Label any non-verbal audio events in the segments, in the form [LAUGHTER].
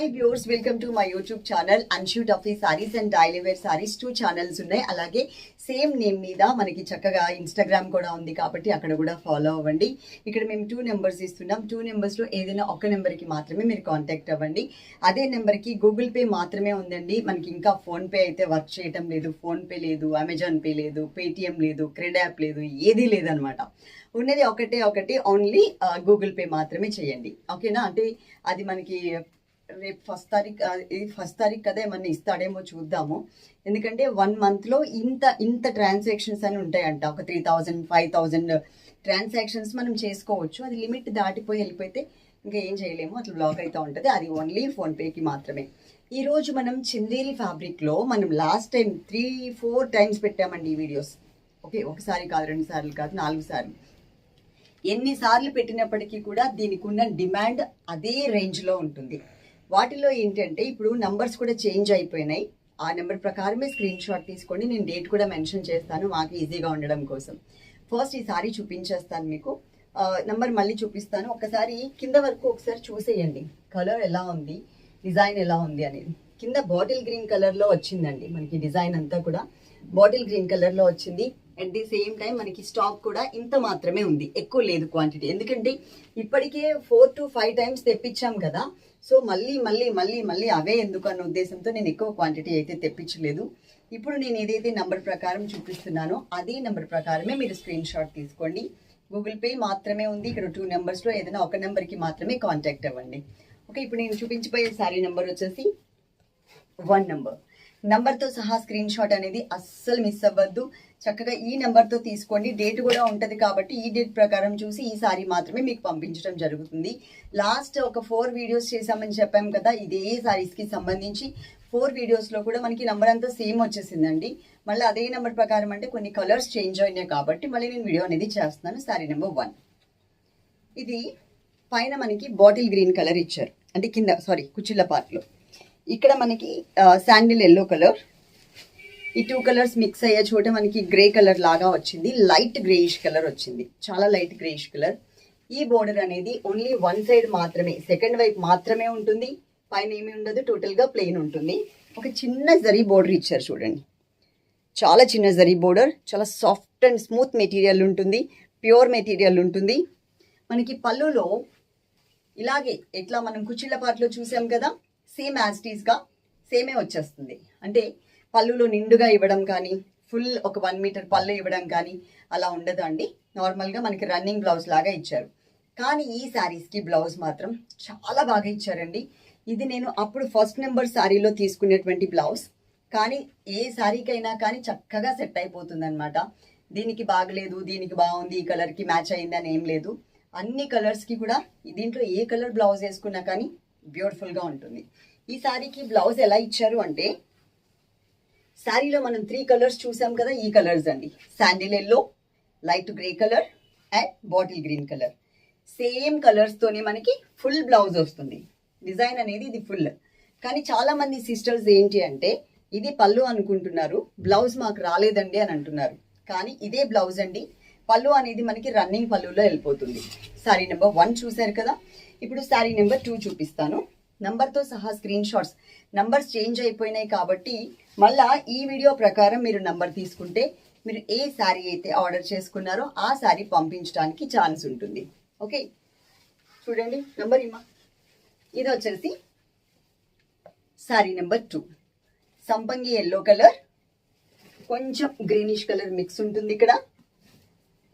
Hi viewers welcome to my YouTube channel అన్షూట్ of the sarees and daily wear sarees two channels ఉన్నాయి. అలాగే same name మీద మనకి చక్కగా Instagram కూడా ఉంది కాబట్టి అక్కడ కూడా ఫాలో అవ్వండి. ఇక్కడ మేము టూ నెంబర్స్ ఇస్తున్నాం. టూ నెంబర్స్లో ఏదైనా ఒక నెంబర్కి మాత్రమే మీరు కాంటాక్ట్ అవ్వండి. అదే నెంబర్కి గూగుల్ పే మాత్రమే ఉందండి. మనకి ఇంకా ఫోన్పే అయితే వర్క్ చేయటం లేదు. ఫోన్పే లేదు అమెజాన్ పే లేదు పేటిఎం లేదు క్రెడ్ యాప్ లేదు ఏదీ లేదనమాట ఉన్నది ఒకటే ఒకటి ఓన్లీ గూగుల్ పే మాత్రమే చేయండి. ఓకేనా అంటే అది మనకి రేపు ఫస్ట్ తారీఖు ఇది ఫస్ట్ తారీఖు కదా ఏమన్నా ఇస్తాడేమో చూద్దాము. ఎందుకంటే వన్ మంత్లో ఇంత ఇంత ట్రాన్సాక్షన్స్ అని ఉంటాయంట. ఒక three thousand five thousand transactions మనం చేసుకోవచ్చు. అది లిమిట్ దాటిపోయి వెళ్ళిపోతే ఇంకా ఏం చేయలేము. అట్లా బ్లాక్ అవుతూ ఉంటుంది. అది ఓన్లీ ఫోన్పేకి మాత్రమే. ఈరోజు మనం చందేరి ఫ్యాబ్రిక్లో మనం last time three four times పెట్టామండి ఈ వీడియోస్ ఓకే ఒకసారి కాదు రెండు సార్లు కాదు నాలుగు సార్లు. ఎన్నిసార్లు పెట్టినప్పటికీ కూడా దీనికి ఉన్న డిమాండ్ అదే రేంజ్లో ఉంటుంది. వాటిలో ఏంటంటే ఇప్పుడు నంబర్స్ కూడా చేంజ్ అయిపోయినాయి. ఆ నెంబర్ ప్రకారమే స్క్రీన్ షాట్ తీసుకోండి. నేను డేట్ కూడా మెన్షన్ చేస్తాను మాకు ఈజీగా ఉండడం కోసం. ఫస్ట్ ఈ సారీ చూపించేస్తాను మీకు. నంబర్ మళ్ళీ చూపిస్తాను. ఒకసారి కింద వరకు ఒకసారి చూసేయండి. కలర్ ఎలా ఉంది? డిజైన్ ఎలా ఉంది అనేది. కింద బాటిల్ గ్రీన్ కలర్లో వచ్చిందండి మనకి డిజైన్ అంతా కూడా. బాటిల్ గ్రీన్ కలర్లో వచ్చింది. అట్ ది సేమ్ టైం మనకి స్టాక్ కూడా ఇంత మాత్రమే ఉంది. ఎక్కువ లేదు క్వాంటిటీ ఎందుకంటే ఇప్పటికే ఫోర్ టు ఫైవ్ టైమ్స్ తెప్పించాం కదా. సో మళ్ళీ మళ్ళీ మళ్ళీ మళ్ళీ అవే ఎందుకు అన్న ఉద్దేశంతో నేను ఎక్కువ క్వాంటిటీ అయితే తెప్పించలేదు. ఇప్పుడు నేను ఏదైతే నంబర్ ప్రకారం చూపిస్తున్నానో అదే నంబర్ ప్రకారమే మీరు స్క్రీన్ షాట్ తీసుకోండి. గూగుల్ పే మాత్రమే ఉంది. ఇక్కడ టూ నెంబర్స్లో ఏదైనా ఒక నెంబర్కి మాత్రమే కాంటాక్ట్ అవ్వండి. ఓకే ఇప్పుడు నేను చూపించిపోయే శారీ నెంబర్ వచ్చేసి వన్ నెంబర్ నంబర్తో సహా స్క్రీన్ షాట్ అనేది అస్సలు మిస్ అవ్వద్దు. చక్కగా ఈ నెంబర్తో తీసుకోండి. డేట్ కూడా ఉంటుంది కాబట్టి ఈ డేట్ ప్రకారం చూసి ఈ సారీ మాత్రమే మీకు పంపించడం జరుగుతుంది. లాస్ట్ ఒక ఫోర్ వీడియోస్ చేశామని చెప్పాం కదా ఇదే సారీస్కి సంబంధించి. ఫోర్ వీడియోస్లో కూడా మనకి నెంబర్ అంతా సేమ్ వచ్చేసిందండి. మళ్ళీ అదే నెంబర్ ప్రకారం అంటే కొన్ని కలర్స్ చేంజ్ అయినాయి కాబట్టి మళ్ళీ నేను వీడియో అనేది చేస్తున్నాను. Saree number one. ఇది పైన మనకి బాటిల్ గ్రీన్ కలర్ ఇచ్చారు. అంటే కింద సారీ కుచ్చిళ్ళ పార్ట్లో. ఇక్కడ మనకి శాండిల్ ఎల్లో కలర్ ఈ టూ కలర్స్ మిక్స్ అయ్యే చోట మనకి గ్రే కలర్ లాగా వచ్చింది. లైట్ గ్రేయిష్ కలర్ వచ్చింది. చాలా లైట్ గ్రేయిష్ కలర్ ఈ బోర్డర్ అనేది ఓన్లీ వన్ సైడ్ మాత్రమే సెకండ్ వైపు మాత్రమే ఉంటుంది. పైన ఏమి ఉండదు టోటల్గా ప్లెయిన్ ఉంటుంది. ఒక చిన్న జరీ బోర్డర్ ఇచ్చారు చూడండి. చాలా చిన్న జరీ బోర్డర్ చాలా సాఫ్ట్ అండ్ స్మూత్ మెటీరియల్ ఉంటుంది. ప్యూర్ మెటీరియల్ ఉంటుంది. మనకి పళ్ళులో ఇలాగే ఎట్లా మనం కుచ్చిళ్ళ పాటలో చూసాం కదా? సేమ్ యాజ్టీస్గా సేమే వచ్చేస్తుంది. అంటే పళ్ళులో నిండుగా ఇవ్వడం కానీ ఫుల్ ఒక వన్ మీటర్ పళ్ళు ఇవ్వడం కానీ అలా ఉండదు అండి. నార్మల్గా మనకి రన్నింగ్ బ్లౌజ్ లాగా ఇచ్చారు. కానీ ఈ శారీస్కి బ్లౌజ్ మాత్రం చాలా బాగా ఇచ్చారండి. ఇది నేను అప్పుడు ఫస్ట్ నెంబర్ శారీలో తీసుకునేటువంటి బ్లౌజ్ కానీ ఏ శారీకైనా కానీ చక్కగా సెట్ అయిపోతుంది అనమాట దీనికి బాగలేదు దీనికి బాగుంది ఈ కలర్కి మ్యాచ్ అయింది అని ఏం లేదు. అన్ని కలర్స్కి కూడా దీంట్లో ఏ కలర్ బ్లౌజ్ వేసుకున్నా కానీ బ్యూటిఫుల్గా ఉంటుంది. ఈ శారీకి బ్లౌజ్ ఎలా ఇచ్చారు అంటే శారీలో మనం త్రీ కలర్స్ చూసాం కదా ఈ కలర్స్ అండి. Sandal yellow light grey colour and bottle green colour same కలర్స్తోనే మనకి ఫుల్ బ్లౌజ్ వస్తుంది. డిజైన్ అనేది ఇది ఫుల్ కానీ చాలామంది సిస్టర్స్ ఏంటి అంటే ఇది పళ్ళు అనుకుంటున్నారు బ్లౌజ్ మాకు రాలేదండి అని అంటున్నారు. కానీ ఇదే బ్లౌజ్ అండి పళ్ళు అనేది మనకి రన్నింగ్ పళ్ళులో వెళ్ళిపోతుంది. శారీ నెంబర్ వన్ చూశారు కదా? ఇప్పుడు శారీ నెంబర్ టూ చూపిస్తాను. నంబర్తో సహా స్క్రీన్ షాట్స్ నంబర్స్ చేంజ్ అయిపోయినాయి కాబట్టి మళ్ళా ఈ వీడియో ప్రకారం మీరు నంబర్ తీసుకుంటే మీరు ఏ శారీ అయితే ఆర్డర్ చేసుకున్నారో ఆ శారీ పంపించడానికి ఛాన్స్ ఉంటుంది. ఓకే? చూడండి నంబర్ ఇమ్మా. ఇది వచ్చేసి శారీ నెంబర్ టూ. సంపంగి ఎల్లో కలర్. కొంచెం గ్రీనిష్ కలర్ మిక్స్ ఉంటుంది ఇక్కడ.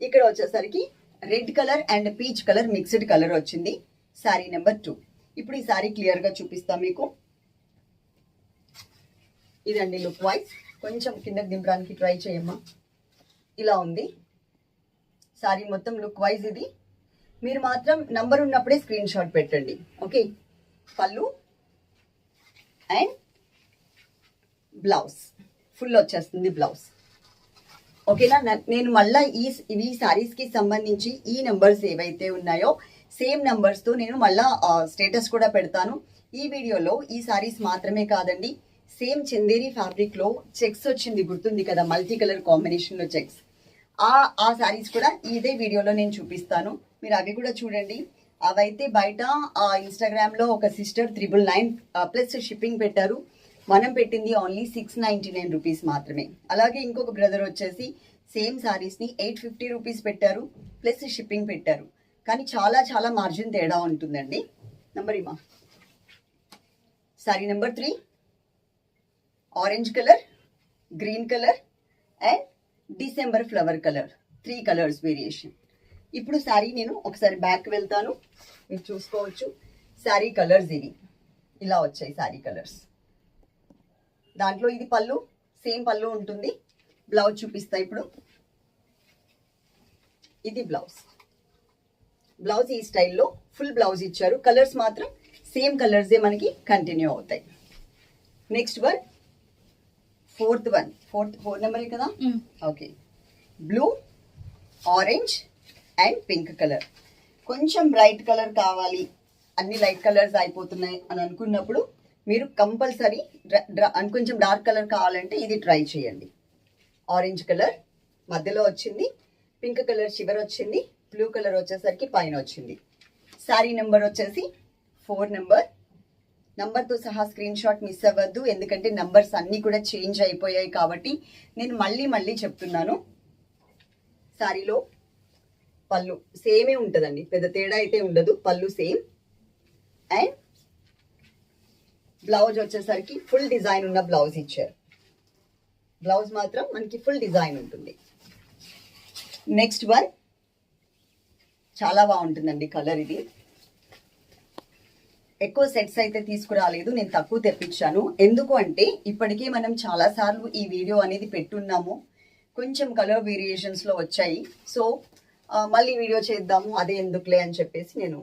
ఇక్కడ వచ్చేసరికి red colour and peach colour mixed colour వచ్చింది శారీ నెంబర్ టూ. ఇప్పుడు ఈ శారీ క్లియర్గా చూపిస్తాం మీకు. ఇదండి లుక్ వైజ్ కొంచెం కిందకి దింపడానికి ట్రై చేయమ్మా. ఇలా ఉంది. శారీ మొత్తం లుక్ వైజ్ ఇది. మీరు మాత్రం నంబర్ ఉన్నప్పుడే స్క్రీన్ షాట్ పెట్టండి. Okay pallu and blouse full వచ్చేస్తుంది బ్లౌజ్ ఓకేనా నేను మళ్ళీ ఈ ఈ శారీస్కి సంబంధించి ఈ నెంబర్స్ ఏవైతే ఉన్నాయో సేమ్ నెంబర్స్తో నేను మళ్ళీ స్టేటస్ కూడా పెడతాను. ఈ వీడియోలో ఈ శారీస్ మాత్రమే కాదండి. సేమ్ చందేరి ఫ్యాబ్రిక్లో చెక్స్ వచ్చింది గుర్తుంది కదా? మల్టీ కలర్ కాంబినేషన్లో చెక్స్ ఆ ఆ శారీస్ కూడా ఇదే వీడియోలో నేను చూపిస్తాను. మీరు అవి కూడా చూడండి. అవైతే బయట ఆ ఇన్స్టాగ్రామ్లో ఒక sister triple nine plus shipping పెట్టారు. మనం పెట్టింది only six ninety nine rupees మాత్రమే. అలాగే ఇంకొక బ్రదర్ వచ్చేసి సేమ్ శారీస్ని ఎయిట్ ఫిఫ్టీ రూపీస్ పెట్టారు ప్లస్ షిప్పింగ్ పెట్టారు. కానీ చాలా చాలా మార్జిన్ తేడా ఉంటుందండి. Number ఇమా saree number three orange colour green colour and December flower colour three colours variation ఇప్పుడు శారీ నేను ఒకసారి బ్యాక్ వెళ్తాను. మీరు చూసుకోవచ్చు. శారీ కలర్స్ ఇవి. ఇలా వచ్చాయి శారీ కలర్స్ దాంట్లో ఇది పళ్ళు. సేమ్ పళ్ళు ఉంటుంది. బ్లౌజ్ చూపిస్తా ఇప్పుడు. ఇది బ్లౌజ్ బ్లౌజ్ ఈ స్టైల్లో ఫుల్ బ్లౌజ్ ఇచ్చారు. కలర్స్ మాత్రం సేమ్ కలర్సే మనకి కంటిన్యూ అవుతాయి. Next one fourth one. Fourth four number కదా? Okay. Blue orange and pink colour. కొంచెం బ్రైట్ కలర్ కావాలి. అన్ని లైట్ కలర్స్ అయిపోతున్నాయి అని అనుకున్నప్పుడు మీరు కంపల్సరీ కొంచెం డార్క్ కలర్ కావాలంటే ఇది ట్రై చేయండి. ఆరెంజ్ కలర్ మధ్యలో వచ్చింది పింక్ కలర్ చివర వచ్చింది బ్లూ కలర్ వచ్చేసరికి పైన వచ్చింది. శారీ నెంబర్ వచ్చేసి ఫోర్ నెంబర్ నంబర్తో సహా స్క్రీన్ షాట్ మిస్ అవ్వద్దు. ఎందుకంటే నంబర్స్ అన్నీ కూడా చేంజ్ అయిపోయాయి కాబట్టి నేను మళ్ళీ మళ్ళీ చెప్తున్నాను. శారీలో పళ్ళు సేమే ఉంటుందండి. పెద్ద తేడా అయితే ఉండదు. పళ్ళు సేమ్. అండ్ బ్లౌజ్ వచ్చేసరికి ఫుల్ డిజైన్ ఉన్న బ్లౌజ్ ఇచ్చారు. బ్లౌజ్ మాత్రం మనకి ఫుల్ డిజైన్ ఉంటుంది. Next one. చాలా బాగుంటుందండి కలర్ ఇది. ఎక్కువ సెట్స్ అయితే తీసుకురాలేదు నేను తక్కువ తెప్పించాను. ఎందుకు అంటే ఇప్పటికే మనం చాలాసార్లు ఈ వీడియో అనేది పెట్టున్నాము. కొంచెం కలర్ వేరియేషన్స్లో వచ్చాయి. సో మళ్ళీ వీడియో చేద్దాము అదే ఎందుకులే అని చెప్పేసి నేను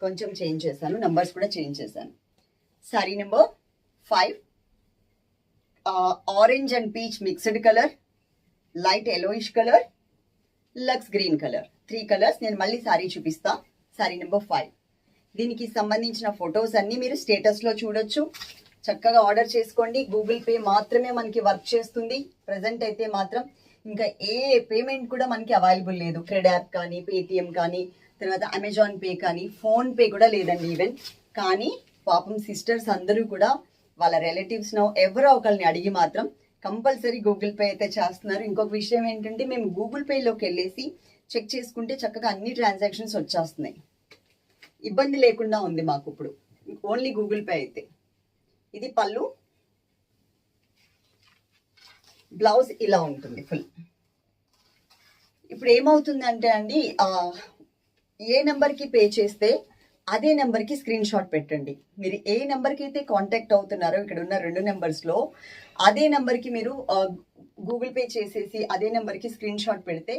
కొంచెం చేంజ్ చేశాను. నంబర్స్ కూడా చేంజ్ చేశాను. Saree number five orange and peach mixed colour light yellowish colour Lux green colour three colours నేను మళ్ళీ సారీ చూపిస్తా. సారీ నెంబర్ ఫైవ్ దీనికి సంబంధించిన ఫొటోస్ అన్ని మీరు స్టేటస్లో చూడొచ్చు. చక్కగా ఆర్డర్ చేసుకోండి. గూగుల్ పే మాత్రమే మనకి వర్క్ చేస్తుంది. ప్రజెంట్ అయితే మాత్రం ఇంకా ఏ పేమెంట్ కూడా మనకి అవైలబుల్ లేదు. క్రెడ్ యాప్ కానీ పేటిఎం కానీ తర్వాత అమెజాన్ పే కానీ ఫోన్ పే కూడా లేదండి ఈవెన్. కానీ పాపం సిస్టర్స్ అందరూ కూడా వాళ్ళ రిలేటివ్స్ నో ఎవరో ఒకరిని అడిగి మాత్రం కంపల్సరీ గూగుల్ పే అయితే చేస్తున్నారు. ఇంకొక విషయం ఏంటంటే మేము గూగుల్ పేలోకి వెళ్ళేసి చెక్ చేసుకుంటే చక్కగా అన్ని ట్రాన్సాక్షన్స్ వచ్చేస్తున్నాయి. ఇబ్బంది లేకుండా ఉంది మాకు ఇప్పుడు ఓన్లీ గూగుల్ పే అయితే. ఇది పళ్ళు. బ్లౌజ్ ఇలా ఉంటుంది ఫుల్. ఇప్పుడు ఏమవుతుందంటే అండి ఏ నెంబర్కి పే చేస్తే అదే నెంబర్కి స్క్రీన్ షాట్ పెట్టండి. మీరు ఏ నెంబర్కి అయితే కాంటాక్ట్ అవుతున్నారో ఇక్కడ ఉన్న రెండు నెంబర్స్లో అదే నెంబర్కి మీరు గూగుల్ పే చేసేసి అదే నెంబర్కి స్క్రీన్ షాట్ పెడితే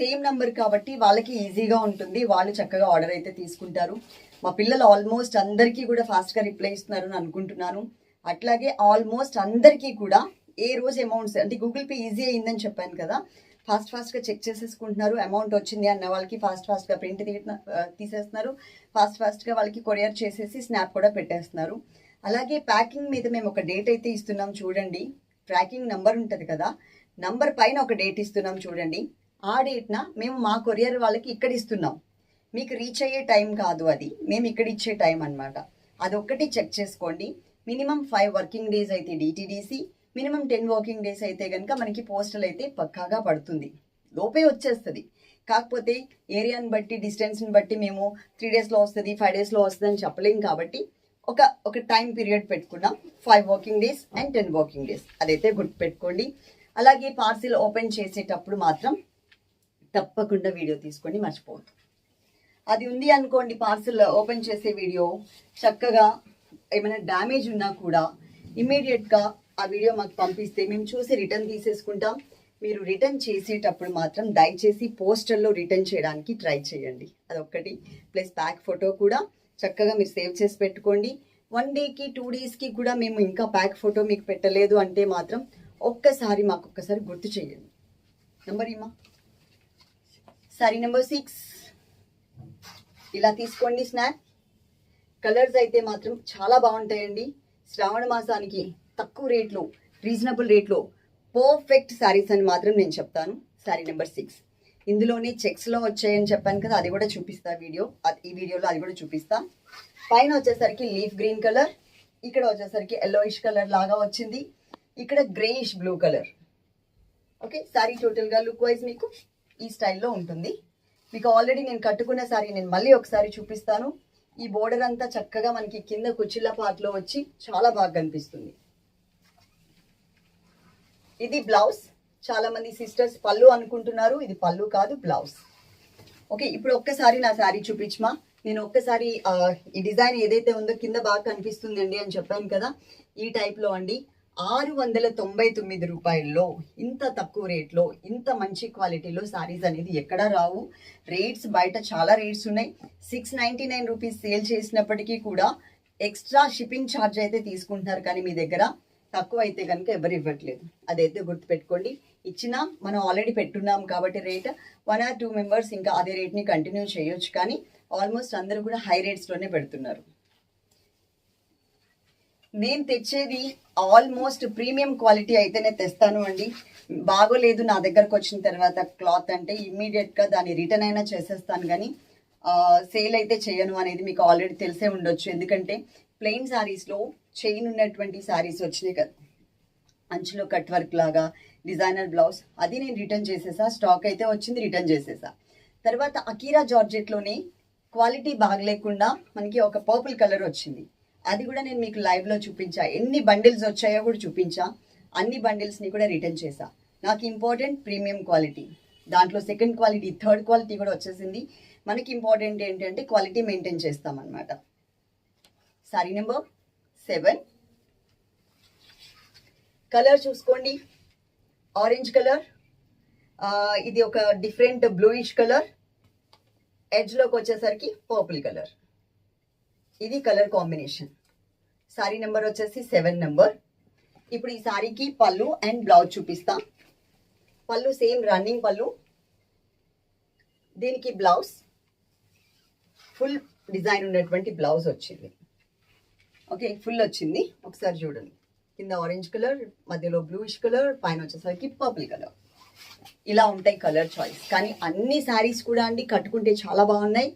సేమ్ నెంబర్ కాబట్టి వాళ్ళకి ఈజీగా ఉంటుంది. వాళ్ళు చక్కగా ఆర్డర్ అయితే తీసుకుంటారు. మా పిల్లలు ఆల్మోస్ట్ అందరికీ కూడా ఫాస్ట్గా రిప్లై ఇస్తున్నారు అని అనుకుంటున్నాను. అట్లాగే ఆల్మోస్ట్ అందరికీ కూడా ఏ రోజు అమౌంట్స్ అంటే గూగుల్ పే ఈజీ అయిందని చెప్పాను కదా ఫాస్ట్ ఫాస్ట్గా చెక్ చేసేసుకుంటున్నారు. అమౌంట్ వచ్చింది అన్న వాళ్ళకి ఫాస్ట్ ఫాస్ట్గా ప్రింట్ తీసేస్తున్నారు. ఫాస్ట్ ఫాస్ట్గా వాళ్ళకి కొరియర్ చేసేసి స్నాప్ కూడా పెట్టేస్తున్నారు. అలాగే ప్యాకింగ్ మీద మేము ఒక డేట్ అయితే ఇస్తున్నాం చూడండి. ట్రాకింగ్ నంబర్ ఉంటుంది కదా నంబర్ పైన ఒక డేట్ ఇస్తున్నాం చూడండి. ఆ డేట్న మేము మా కొరియర్ వాళ్ళకి ఇక్కడ ఇస్తున్నాం. మీకు రీచ్ అయ్యే టైం కాదు అది. మేము ఇక్కడ ఇచ్చే టైం అన్నమాట. అదొక్కటి చెక్ చేసుకోండి. మినిమం ఫైవ్ వర్కింగ్ డేస్ అయితే DTDC minimum ten working days అయితే కనుక మనకి పోస్టల్ అయితే పక్కాగా పడుతుంది. లోపే వచ్చేస్తుంది. కాకపోతే ఏరియాని బట్టి డిస్టెన్స్ని బట్టి మేము త్రీ డేస్లో వస్తుంది ఫైవ్ డేస్లో వస్తుంది అని చెప్పలేం కాబట్టి ఒక ఒక టైం పీరియడ్ పెట్టుకున్నాం. Five working days and ten working days అదైతే గుర్తు పెట్టుకోండి అలాగే పార్సిల్ ఓపెన్ చేసేటప్పుడు మాత్రం తప్పకుండా వీడియో తీసుకోండి మర్చిపోవద్దు. అది ఉంది అనుకోండి పార్సిల్ ఓపెన్ చేసే వీడియో చక్కగా ఏమైనా డ్యామేజ్ ఉన్నా కూడా ఇమీడియట్గా ఆ వీడియో మాకు పంపిస్తే మేము చూసి రిటర్న్ తీసేసుకుంటాం. మీరు రిటర్న్ చేసేటప్పుడు మాత్రం దయచేసి పోస్టల్లో రిటర్న్ చేయడానికి ట్రై చేయండి. అదొక్కటి. ప్లస్ ప్యాక్ ఫోటో కూడా చక్కగా మీరు సేవ్ చేసి పెట్టుకోండి. వన్ డేకి టూ డేస్కి కూడా మేము ఇంకా ప్యాక్ ఫోటో మీకు పెట్టలేదు అంటే మాత్రం ఒక్కసారి మాకు ఒక్కసారి గుర్తు చేయండి. నెంబర్ ఏమా సారీ నెంబర్ సిక్స్ ఇలా తీసుకోండి స్నాక్ కలర్స్ అయితే మాత్రం చాలా బాగుంటాయండి. శ్రావణ మాసానికి తక్కువ రేట్లో రీజనబుల్ రేట్లో పర్ఫెక్ట్ శారీస్ అని మాత్రం నేను చెప్తాను. శారీ నెంబర్ సిక్స్ ఇందులోనే చెక్స్లో వచ్చాయని చెప్పాను కదా అది కూడా చూపిస్తా వీడియో అది- ఈ వీడియోలో అది కూడా చూపిస్తా. పైన వచ్చేసరికి లీఫ్ గ్రీన్ కలర్ ఇక్కడ వచ్చేసరికి ఎల్లోయిష్ కలర్ లాగా వచ్చింది. ఇక్కడ greyish blue colour okay saree టోటల్గా లుక్ వైజ్ మీకు ఈ స్టైల్లో ఉంటుంది. మీకు ఆల్రెడీ నేను కట్టుకున్న సారీ నేను మళ్ళీ ఒకసారి చూపిస్తాను. ఈ బోర్డర్ అంతా చక్కగా మనకి కింద కుచ్చిళ్ళ పాటలో వచ్చి చాలా బాగా కనిపిస్తుంది. ఇది బ్లౌజ్. చాలామంది సిస్టర్స్ పళ్ళు అనుకుంటున్నారు. ఇది పళ్ళు కాదు బ్లౌజ్. ఓకే ఇప్పుడు ఒక్కసారి నా శారీ చూపించమా? నేను ఒక్కసారి ఈ డిజైన్ ఏదైతే ఉందో కింద బాగా కనిపిస్తుందండి అని చెప్పాను కదా. ఈ టైప్లో అండి. ఆరు వందల తొంభై తొమ్మిది రూపాయల్లో ఇంత తక్కువ రేట్లో ఇంత మంచి క్వాలిటీలో సారీస్ అనేది ఎక్కడా రావు? రేట్స్ బయట చాలా రేట్స్ ఉన్నాయి. Six ninety nine rupees sale చేసినప్పటికీ కూడా ఎక్స్ట్రా షిప్పింగ్ ఛార్జ్ అయితే తీసుకుంటున్నారు. కానీ మీ దగ్గర తక్కువ అయితే కనుక ఎవరు ఇవ్వట్లేదు. అదైతే గుర్తుపెట్టుకోండి. ఇచ్చినా మనం ఆల్రెడీ పెట్టున్నాం కాబట్టి rate. One or two members ఇంకా అదే రేట్ని కంటిన్యూ చేయొచ్చు. కానీ ఆల్మోస్ట్ అందరూ కూడా హై రేట్స్లోనే పెడుతున్నారు. నేను తెచ్చేది ఆల్మోస్ట్ ప్రీమియం క్వాలిటీ అయితేనే తెస్తాను అండి. బాగోలేదు నా దగ్గరకు వచ్చిన తర్వాత క్లాత్ అంటే ఇమ్మీడియట్గా దాన్ని రిటర్న్ అయినా చేసేస్తాను కానీ సేల్ అయితే చేయను అనేది మీకు ఆల్రెడీ తెలిసే ఉండొచ్చు. ఎందుకంటే ప్లెయిన్ శారీస్లో చైన్ ఉన్నటువంటి శారీస్ వచ్చినాయి కదా. అంచులో కట్ వర్క్ లాగా డిజైనర్ బ్లౌజ్ అది నేను రిటర్న్ చేసేసా. స్టాక్ అయితే వచ్చింది రిటర్న్ చేసేసా. తర్వాత అకీరా జార్జెట్లోనే క్వాలిటీ బాగలేకుండా మనకి ఒక పర్పుల్ కలర్ వచ్చింది. అది కూడా నేను మీకు లైవ్లో చూపించా. ఎన్ని బండిల్స్ వచ్చాయో కూడా చూపించా. అన్ని బండిల్స్ని కూడా రిటర్న్ చేశా. నాకు ఇంపార్టెంట్ ప్రీమియం క్వాలిటీ దాంట్లో సెకండ్ క్వాలిటీ థర్డ్ క్వాలిటీ కూడా వచ్చేసింది. మనకి ఇంపార్టెంట్ ఏంటంటే క్వాలిటీ మెయింటైన్ చేస్తామన్నమాట. సారీ నెంబర్ సెవెన్ కలర్ చూసుకోండి. ఆరెంజ్ కలర్ ఇది ఒక డిఫరెంట్ బ్లూయిష్ కలర్ ఎడ్జ్లోకి వచ్చేసరికి పర్పుల్ కలర్ ఇది కలర్ కాంబినేషన్. సారీ నెంబర్ వచ్చేసి సెవెన్ నెంబర్. ఇప్పుడు ఈ సారీకి పళ్ళు అండ్ బ్లౌజ్ చూపిస్తాం. పళ్ళు సేమ్ రన్నింగ్ పళ్ళు. దీనికి బ్లౌజ్. ఫుల్ డిజైన్ ఉన్నటువంటి బ్లౌజ్ వచ్చింది. ఓకే ఫుల్ వచ్చింది. ఒకసారి చూడండి. కింద ఆరెంజ్ కలర్ మధ్యలో బ్లూయిష్ కలర్ పైన వచ్చేసరికి పర్పుల్ కలర్. ఇలా ఉంటాయి కలర్ చాయిస్. కానీ అన్ని శారీస్ కూడా అండి కట్టుకుంటే చాలా బాగున్నాయి.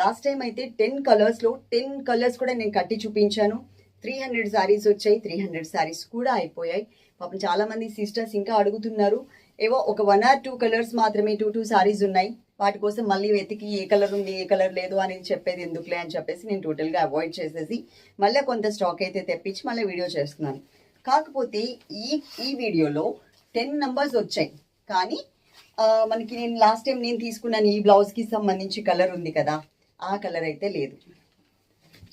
లాస్ట్ టైం అయితే టెన్ కలర్స్లో టెన్ కలర్స్ కూడా నేను కట్టి చూపించాను. త్రీ హండ్రెడ్ శారీస్ వచ్చాయి త్రీ హండ్రెడ్ శారీస్ కూడా అయిపోయాయి. పాపం చాలామంది సిస్టర్స్ ఇంకా అడుగుతున్నారు. ఏవో ఒక వన్ ఆర్ టూ కలర్స్ మాత్రమే టూ టూ శారీస్ ఉన్నాయి. వాటి కోసం మళ్ళీ వెతికి ఏ కలర్ ఉంది ఏ కలర్ లేదు అనేది చెప్పేది ఎందుకులే అని చెప్పేసి నేను టోటల్గా అవాయిడ్ చేసేసి మళ్ళీ కొంత స్టాక్ అయితే తెప్పించి మళ్ళీ వీడియో చేస్తున్నాను. కాకపోతే ఈ ఈ వీడియోలో టెన్ నంబర్స్ వచ్చాయి. కానీ మనకి నేను లాస్ట్ టైం నేను తీసుకున్నాను ఈ బ్లౌజ్కి సంబంధించి కలర్ ఉంది కదా. ఆ కలర్ అయితే లేదు.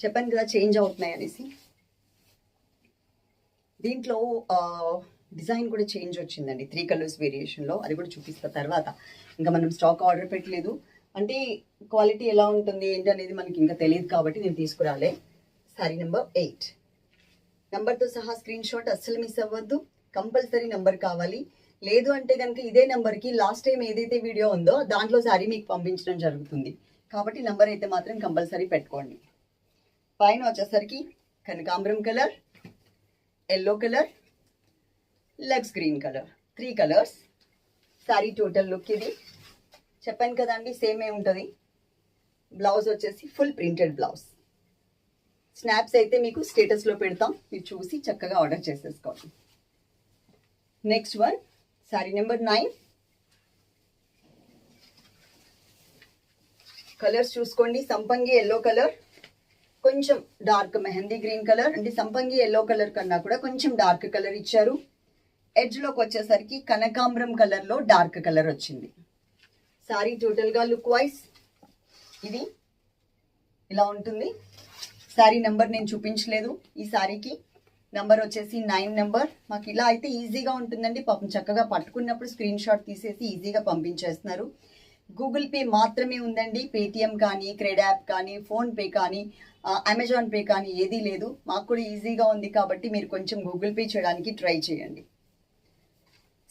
చెప్పాను కదా చేంజ్ అవుతున్నాయి అనేసి. దీంట్లో డిజైన్ కూడా చేంజ్ వచ్చిందండి. త్రీ కలర్స్ వేరియేషన్లో అది కూడా చూపిస్తా తర్వాత. ఇంకా మనం స్టాక్ ఆర్డర్ పెట్టలేదు. అంటే క్వాలిటీ ఎలా ఉంటుంది ఏంటి అనేది మనకి ఇంకా తెలియదు కాబట్టి నేను తీసుకురాలే. Sari number eight. నెంబర్తో సహా స్క్రీన్ షాట్ అస్సలు మిస్ అవ్వద్దు. కంపల్సరీ నెంబర్ కావాలి. లేదు అంటే కనుక ఇదే నెంబర్కి లాస్ట్ టైం ఏదైతే వీడియో ఉందో దాంట్లో సారీ మీకు పంపించడం జరుగుతుంది. కాబట్టి నెంబర్ అయితే మాత్రం కంపల్సరీ పెట్టుకోండి. పైన వచ్చేసరికి కనకాంబరం colour yellow colour legs green colour. Three colours sari total look ఇది. చెప్పాను కదండి సేమే ఉంటుంది. బ్లౌజ్ వచ్చేసి ఫుల్ ప్రింటెడ్ బ్లౌజ్ స్నాప్స్ అయితే మీకు స్టేటస్లో పెడతాం. మీరు చూసి చక్కగా ఆర్డర్ చేసేసుకోండి. Next one sari number nine colours చూసుకోండి. సంపంగి ఎల్లో కలర్ కొంచెం డార్క్ మెహందీ గ్రీన్ కలర్. అంటే సంపంగి ఎల్లో కలర్ కన్నా కూడా కొంచెం డార్క్ కలర్ ఇచ్చారు. ఎడ్జ్లోకి వచ్చేసరికి కనకాంబరం కలర్లో డార్క్ కలర్ వచ్చింది. సారీ టోటల్గా లుక్ వైజ్ ఇది. ఇలా ఉంటుంది. శారీ నెంబర్ నేను చూపించలేదు ఈ శారీకి నెంబర్ వచ్చేసి నైన్ నెంబర్ మాకు ఇలా అయితే ఈజీగా ఉంటుందండి. పాపం చక్కగా పట్టుకున్నప్పుడు స్క్రీన్ షాట్ తీసేసి ఈజీగా పంపించేస్తున్నారు. గూగుల్ పే మాత్రమే ఉందండి. పేటిఎం కానీ క్రెడ్ యాప్ కానీ ఫోన్పే కానీ అమెజాన్ పే కానీ ఏదీ లేదు. మాకు కూడా ఈజీగా ఉంది కాబట్టి మీరు కొంచెం గూగుల్ పే చేయడానికి ట్రై చేయండి.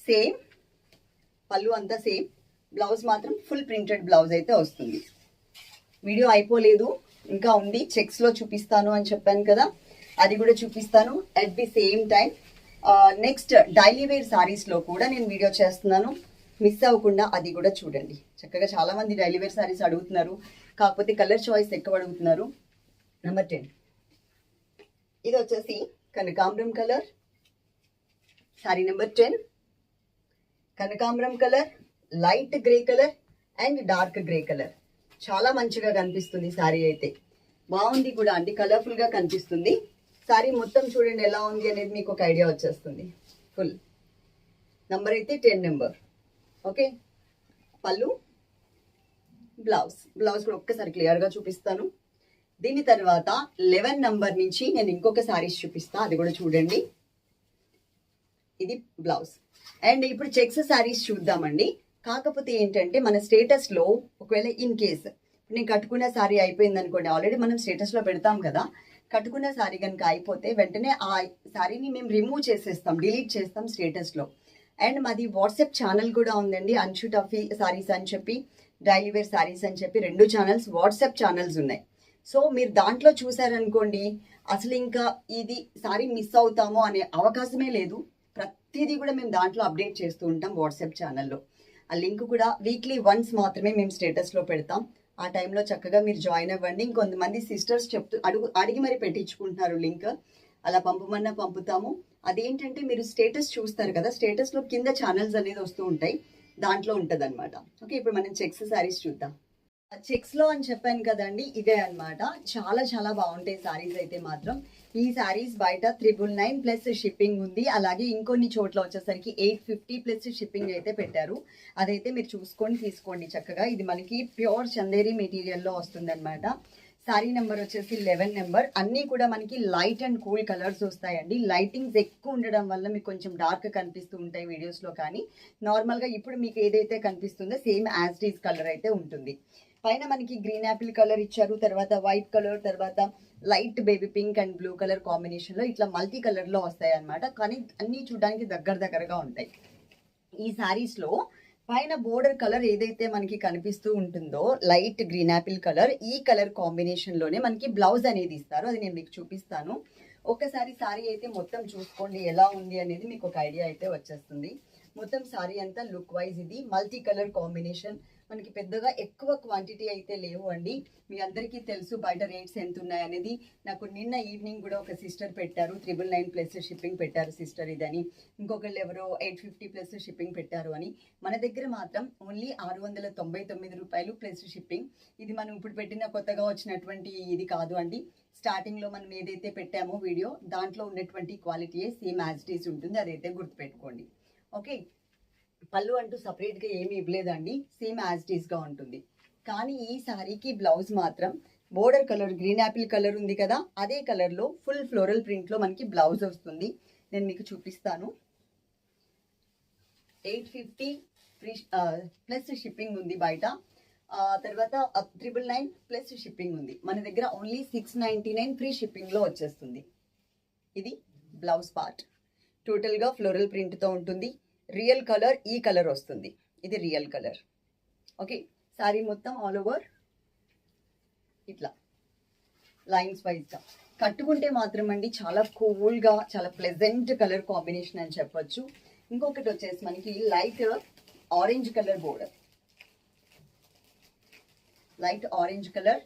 సేమ్ పళ్ళు అంతా సేమ్ బ్లౌజ్ మాత్రం ఫుల్ ప్రింటెడ్ బ్లౌజ్ అయితే వస్తుంది. వీడియో అయిపోలేదు. ఇంకా ఉంది. చెక్స్లో చూపిస్తాను అని చెప్పాను కదా. అది కూడా చూపిస్తాను at the same time next daily wear సారీస్లో కూడా నేను వీడియో చేస్తున్నాను. మిస్ అవ్వకుండా అది కూడా చూడండి. చక్కగా చాలామంది డైలీ వేర్ అడుగుతున్నారు. కాకపోతే కలర్ చాయిస్ ఎక్కువ అడుగుతున్నారు. నెంబర్ టెన్ ఇది వచ్చేసి కనకాంబరం కలర్. సారీ నెంబర్ టెన్ కనకాంబరం colour light grey colour and dark grey colour. చాలా మంచిగా కనిపిస్తుంది శారీ అయితే. బాగుంది కూడా అండి కలర్ఫుల్గా కనిపిస్తుంది. శారీ మొత్తం చూడండి ఎలా ఉంది అనేది మీకు ఒక ఐడియా వచ్చేస్తుంది. ఫుల్ నంబర్ అయితే టెన్ నెంబర్ ఓకే. పళ్ళు బ్లౌజ్. బ్లౌజ్ కూడా ఒక్కసారి క్లియర్గా చూపిస్తాను. దీని తర్వాత లెవెన్ నంబర్ నుంచి నేను ఇంకొక శారీస్ చూపిస్తా. అది కూడా చూడండి. ఇది బ్లౌజ్. అండ్ ఇప్పుడు చెక్స్ శారీస్ చూద్దామండి. కాకపోతే ఏంటంటే మన స్టేటస్లో ఒకవేళ ఇన్ కేస్ నేను కట్టుకున్న శారీ అయిపోయింది అనుకోండి ఆల్రెడీ మనం స్టేటస్లో పెడతాం కదా. కట్టుకున్న శారీ కనుక అయిపోతే వెంటనే ఆ శారీని మేము రిమూవ్ చేసేస్తాం డిలీట్ చేస్తాం స్టేటస్లో. అండ్ మాది వాట్సాప్ ఛానల్ కూడా ఉందండి. అన్షు టఫీ సారీస్ అని చెప్పి డైలీ వేర్ సారీస్ అని చెప్పి రెండు ఛానల్స్ వాట్సాప్ ఛానల్స్ ఉన్నాయి. సో మీరు దాంట్లో చూసారనుకోండి అసలు ఇంకా ఇది సారీ మిస్ అవుతామో అనే అవకాశమే లేదు. ప్రతిదీ కూడా మేము దాంట్లో అప్డేట్ చేస్తూ ఉంటాం వాట్సాప్ ఛానల్లో. ఆ లింక్ కూడా వీక్లీ వన్స్ మాత్రమే మేము స్టేటస్లో పెడతాం. ఆ టైంలో చక్కగా మీరు జాయిన్ అవ్వండి. ఇంకొంతమంది సిస్టర్స్ చెప్తూ అడుగు అడిగి మరి పెట్టించుకుంటున్నారు లింక్. అలా పంపమన్నా పంపుతాము. అదేంటంటే మీరు స్టేటస్ చూస్తారు కదా స్టేటస్లో కింద ఛానల్స్ అనేది వస్తూ ఉంటాయి. దాంట్లో ఉంటుంది అనమాట ఓకే ఇప్పుడు మనం చెక్స్ సారీస్ చూద్దాం. చెక్స్లో అని చెప్పాను కదండి ఇదే అన్నమాట. చాలా చాలా బాగుంటాయి సారీస్ అయితే మాత్రం. ఈ సారీస్ బయట త్రిబుల్ నైన్ ప్లస్ షిప్పింగ్ ఉంది. అలాగే ఇంకొన్ని చోట్ల వచ్చేసరికి ఎయిట్ ఫిఫ్టీ ప్లస్ షిప్పింగ్ అయితే పెట్టారు. అదైతే మీరు చూసుకొని తీసుకోండి చక్కగా. ఇది మనకి ప్యూర్ చందేరి మెటీరియల్లో వస్తుంది శారీ నెంబర్ వచ్చేసి లెవెన్ నెంబర్. అన్నీ కూడా మనకి లైట్ అండ్ కూల్ కలర్స్ వస్తాయండి. లైటింగ్స్ ఎక్కువ ఉండడం వల్ల మీకు కొంచెం డార్క్ కనిపిస్తూ ఉంటాయి వీడియోస్లో కానీ. నార్మల్గా ఇప్పుడు మీకు ఏదైతే కనిపిస్తుందో సేమ్ యాజ్ డీస్ కలర్ అయితే ఉంటుంది. పైన మనకి గ్రీన్ యాపిల్ కలర్ ఇచ్చారు. తర్వాత వైట్ కలర్ తర్వాత light baby pink and blue colour కాంబినేషన్లో ఇట్లా మల్టీ కలర్లో వస్తాయి అన్నమాట కానీ అన్నీ చూడడానికి దగ్గర దగ్గరగా ఉంటాయి. ఈ శారీస్లో పైన బోర్డర్ కలర్ ఏదైతే మనకి కనిపిస్తూ ఉంటుందో లైట్ గ్రీన్ యాపిల్ కలర్ ఈ కలర్ కాంబినేషన్లోనే మనకి బ్లౌజ్ అనేది ఇస్తారు. అది నేను మీకు చూపిస్తాను. ఒక్కసారి సారీ అయితే మొత్తం చూసుకోండి ఎలా ఉంది అనేది మీకు ఒక ఐడియా అయితే వచ్చేస్తుంది. మొత్తం సారీ అంతా లుక్ వైజ్ ఇది. మల్టీ కలర్ కాంబినేషన్ మనకి పెద్దగా ఎక్కువ క్వాంటిటీ అయితే లేవు అండి మీ అందరికీ తెలుసు బయట రేట్స్ ఎంత ఉన్నాయి అనేది. నాకు నిన్న ఈవినింగ్ కూడా ఒక సిస్టర్ పెట్టారు. త్రిబుల్ నైన్ ప్లస్ షిప్పింగ్ పెట్టారు సిస్టర్ ఇదని. ఇంకొకళ్ళు ఎవరో ఎయిట్ ఫిఫ్టీ ప్లస్ షిప్పింగ్ పెట్టారు అని. మన దగ్గర మాత్రం ఓన్లీ ఆరు వందల తొంభై తొమ్మిది రూపాయలు ప్లస్ షిప్పింగ్ ఇది మనం ఇప్పుడు పెట్టిన కొత్తగా వచ్చినటువంటి ఇది కాదు అండి. స్టార్టింగ్లో మనం ఏదైతే పెట్టామో వీడియో దాంట్లో ఉన్నటువంటి క్వాలిటీయే సేమ్ యాజ్ డీస్ ఉంటుంది. అదైతే గుర్తుపెట్టుకోండి. ఓకే పళ్ళు అంటూ సపరేట్గా ఏమి ఏమీ ఇవ్వలేదండి. సేమ్ యాజ్ డీస్ ఉంటుంది. కానీ ఈ సారీకి బ్లౌజ్ మాత్రం border colour green apple colour ఉంది కదా అదే కలర్లో ఫుల్ ఫ్లోరల్ ప్రింట్లో మనకి బ్లౌజ్ వస్తుంది. నేను మీకు చూపిస్తాను. Eight fifty free plus shipping ఉంది బయట. తర్వాత త్రిబుల్ నైన్ ప్లస్ షిప్పింగ్ ఉంది. మన దగ్గర only six ninety nine free షిప్పింగ్లో వచ్చేస్తుంది. ఇది బ్లౌజ్ పార్ట్ టోటల్గా ఫ్లోరల్ ప్రింట్తో ఉంటుంది. రియల్ కలర్ ఈ కలర్ వస్తుంది. ఇది రియల్ కలర్. ఓకే? సారీ మొత్తం ఆల్ ఓవర్ ఇట్లా. లైన్స్ వైజ్గా. కట్టుకుంటే మాత్రం అండి చాలా కూల్గా చాలా ప్లెజెంట్ కలర్ కాంబినేషన్ అని చెప్పొచ్చు. ఇంకొకటి వచ్చేసి మనకి light orange colour border. Light orange colour.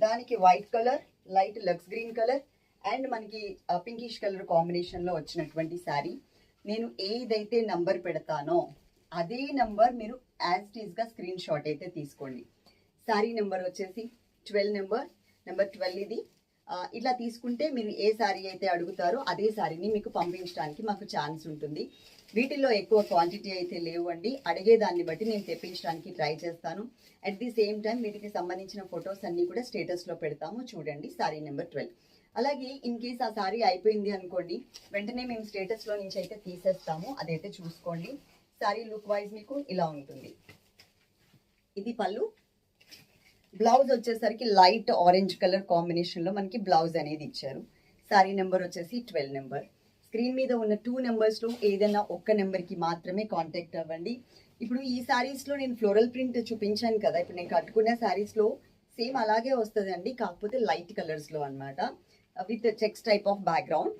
దానికి white colour light Lux green colour. And మనకి పింకిష్ కలర్ కాంబినేషన్లో వచ్చినటువంటి శారీ. నేను ఏదైతే నంబర్ పెడతానో అదే నంబర్ మీరు యాజ్గా స్క్రీన్ షాట్ అయితే తీసుకోండి. శారీ నెంబర్ వచ్చేసి ట్వెల్వ్ నెంబర్ నెంబర్ ట్వెల్వ్ ఇది. ఇట్లా తీసుకుంటే మీరు ఏ శారీ అయితే అడుగుతారో అదే శారీని మీకు పంపించడానికి మాకు ఛాన్స్ ఉంటుంది. వీటిల్లో ఎక్కువ క్వాంటిటీ అయితే లేవు అండి అడిగేదాన్ని బట్టి నేను తెప్పించడానికి ట్రై చేస్తాను. అట్ ది సేమ్ టైం వీటికి సంబంధించిన ఫొటోస్ అన్నీ కూడా స్టేటస్లో పెడతాము. చూడండి శారీ నెంబర్ ట్వెల్వ్ అలాగే ఇన్ కేస్ ఆ సారీ అయిపోయింది అనుకోండి వెంటనే మేము స్టేటస్లో నుంచి అయితే తీసేస్తాము. అదైతే చూసుకోండి. సారీ లుక్ వైజ్ మీకు ఇలా ఉంటుంది. ఇది పళ్ళు. బ్లౌజ్ వచ్చేసరికి లైట్ ఆరెంజ్ కలర్ కాంబినేషన్లో మనకి బ్లౌజ్ అనేది ఇచ్చారు. సారీ నెంబర్ వచ్చేసి ట్వెల్వ్ నెంబర్ స్క్రీన్ మీద ఉన్న టూ నెంబర్స్లో ఏదైనా ఒక్క నెంబర్కి మాత్రమే కాంటాక్ట్ అవ్వండి. ఇప్పుడు ఈ శారీస్లో నేను ఫ్లోరల్ ప్రింట్ చూపించాను కదా. ఇప్పుడు నేను కట్టుకున్న శారీస్లో సేమ్ అలాగే వస్తుందండి కాకపోతే లైట్ కలర్స్లో అనమాట అన్నమాట. With checks type of background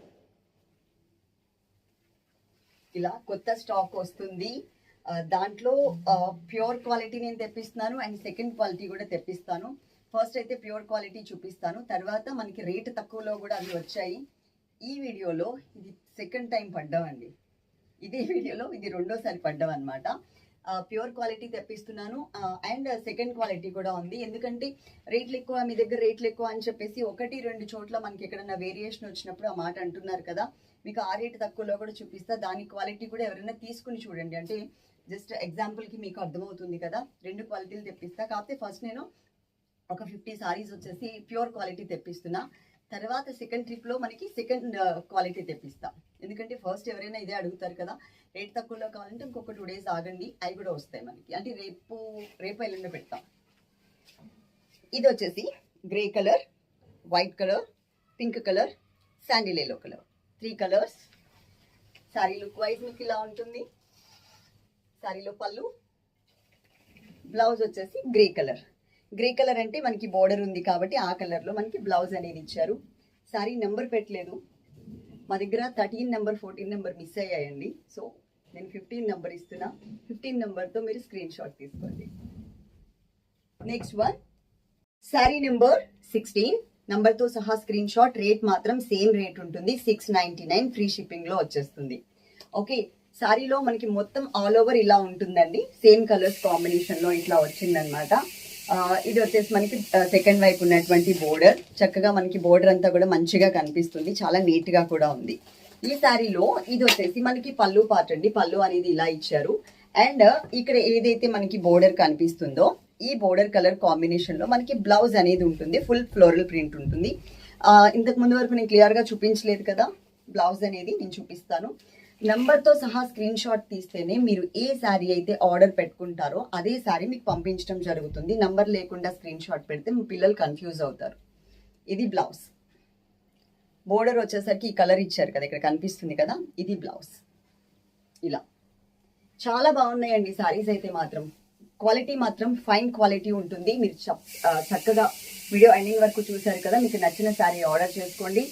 ఇలా కొత్త స్టాక్ వస్తుంది. Uh, దాంట్లో uh, ప్యూర్ క్వాలిటీ నేను తెప్పిస్తున్నాను అండ్ సెకండ్ క్వాలిటీ కూడా తెప్పిస్తాను. ఫస్ట్ అయితే ప్యూర్ క్వాలిటీ చూపిస్తాను. తర్వాత మనకి రేట్ తక్కువలో కూడా అవి వచ్చాయి. ఈ వీడియోలో ఇది సెకండ్ టైం పడ్డామండి ఇదే [LAUGHS] వీడియోలో ఇది రెండోసారి పడ్డాం అనమాట ప్యూర్ క్వాలిటీ తెప్పిస్తున్నాను. అండ్ సెకండ్ క్వాలిటీ కూడా ఉంది. ఎందుకంటే రేట్లు ఎక్కువ మీ దగ్గర రేట్లు ఎక్కువ అని చెప్పేసి ఒకటి రెండు చోట్ల మనకి ఎక్కడన్నా వేరియేషన్ వచ్చినప్పుడు ఆ మాట అంటున్నారు కదా. మీకు ఆ రేట్ తక్కువలో కూడా చూపిస్తా. దాని క్వాలిటీ కూడా ఎవరైనా తీసుకుని చూడండి. అంటే జస్ట్ ఎగ్జాంపుల్కి మీకు అర్థమవుతుంది కదా. రెండు క్వాలిటీలు తెప్పిస్తా. కాకపోతే ఫస్ట్ నేను ఒక ఫిఫ్టీ సారీస్ వచ్చేసి ప్యూర్ క్వాలిటీ తెప్పిస్తున్నా. తర్వాత సెకండ్ ట్రిప్లో మనకి సెకండ్ క్వాలిటీ తెప్పిస్తాం. ఎందుకంటే ఫస్ట్ ఎవరైనా ఇదే అడుగుతారు కదా రేట్ తక్కువలో కావాలంటే ఇంకొక టూ డేస్ ఆగండి అవి కూడా వస్తాయి మనకి. అంటే రేపు రేపు ఎల్లుండి పెడతాం. ఇది వచ్చేసి grey colour white colour pink colour sandal yellow colour three colours sari look wise మీకు ఇలా ఉంటుంది. శారీలో పళ్ళు. బ్లౌజ్ వచ్చేసి గ్రే కలర్ గ్రే కలర్ అంటే మనకి బోర్డర్ ఉంది కాబట్టి ఆ కలర్లో మనకి బ్లౌజ్ అనేది ఇచ్చారు. శారీ నెంబర్ పెట్టలేదు. మా దగ్గర thirteen number fourteen number miss అయ్యాయండి. సో నేను ఫిఫ్టీన్ నెంబర్ ఇస్తున్నా. ఫిఫ్టీన్ నెంబర్తో మీరు స్క్రీన్ షాట్ తీసుకోండి. Next one sari number sixteen. నెంబర్తో సహా స్క్రీన్ షాట్ రేట్ మాత్రం సేమ్ రేట్ ఉంటుంది. సిక్స్ నైంటీ నైన్ ఫ్రీ షిప్పింగ్లో వచ్చేస్తుంది. ఓకే శారీలో మనకి మొత్తం ఆల్ ఓవర్ ఇలా ఉంటుందండి. సేమ్ కలర్స్ కాంబినేషన్లో ఇట్లా వచ్చిందనమాట. ఇది వచ్చేసి మనకి సెకండ్ వైపు ఉన్నటువంటి బోర్డర్ చక్కగా మనకి బోర్డర్ అంతా కూడా మంచిగా కనిపిస్తుంది. చాలా నీట్గా కూడా ఉంది. ఈ శారీలో ఇది వచ్చేసి మనకి పళ్ళు పార్ట్ అండి. పళ్ళు అనేది ఇలా ఇచ్చారు. అండ్ ఇక్కడ ఏదైతే మనకి బోర్డర్ కనిపిస్తుందో ఈ బోర్డర్ కలర్ కాంబినేషన్లో మనకి బ్లౌజ్ అనేది ఉంటుంది. ఫుల్ ఫ్లోరల్ ప్రింట్ ఉంటుంది. ఇంతకు ముందు వరకు నేను క్లియర్గా చూపించలేదు కదా. బ్లౌజ్ అనేది నేను చూపిస్తాను. నంబర్తో సహా స్క్రీన్ షాట్ తీస్తేనే మీరు ఏ శారీ అయితే ఆర్డర్ పెట్టుకుంటారో అదే శారీ మీకు పంపించడం జరుగుతుంది. నంబర్ లేకుండా స్క్రీన్ షాట్ పెడితే మీ పిల్లలు కన్ఫ్యూజ్ అవుతారు. ఇది బ్లౌజ్. బోర్డర్ వచ్చేసరికి ఈ కలర్ ఇచ్చారు కదా ఇక్కడ కనిపిస్తుంది కదా ఇది బ్లౌజ్. ఇలా. చాలా బాగున్నాయండి శారీస్ అయితే మాత్రం. క్వాలిటీ మాత్రం ఫైన్ క్వాలిటీ ఉంటుంది. మీరు చక్కగా వీడియో ఎండింగ్ వరకు చూసారు కదా మీకు నచ్చిన శారీ ఆర్డర్ చేసుకోండి.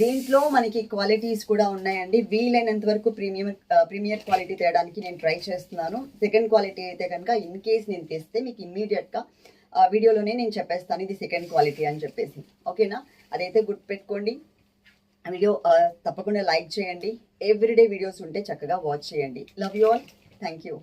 దీంట్లో మనకి క్వాలిటీస్ కూడా ఉన్నాయండి. వీలైనంత వరకు ప్రీమియం ప్రీమియర్ క్వాలిటీ తేయడానికి నేను ట్రై చేస్తున్నాను. సెకండ్ క్వాలిటీ అయితే కనుక ఇన్ కేస్ నేను తెస్తే మీకు ఇమ్మీడియట్గా వీడియోలోనే నేను చెప్పేస్తాను ఇది సెకండ్ క్వాలిటీ అని చెప్పేసి. ఓకేనా? అదైతే గుర్తుపెట్టుకోండి వీడియో తప్పకుండా లైక్ చేయండి. ఎవ్రీడే వీడియోస్ ఉంటే చక్కగా వాచ్ చేయండి. Love you all thank you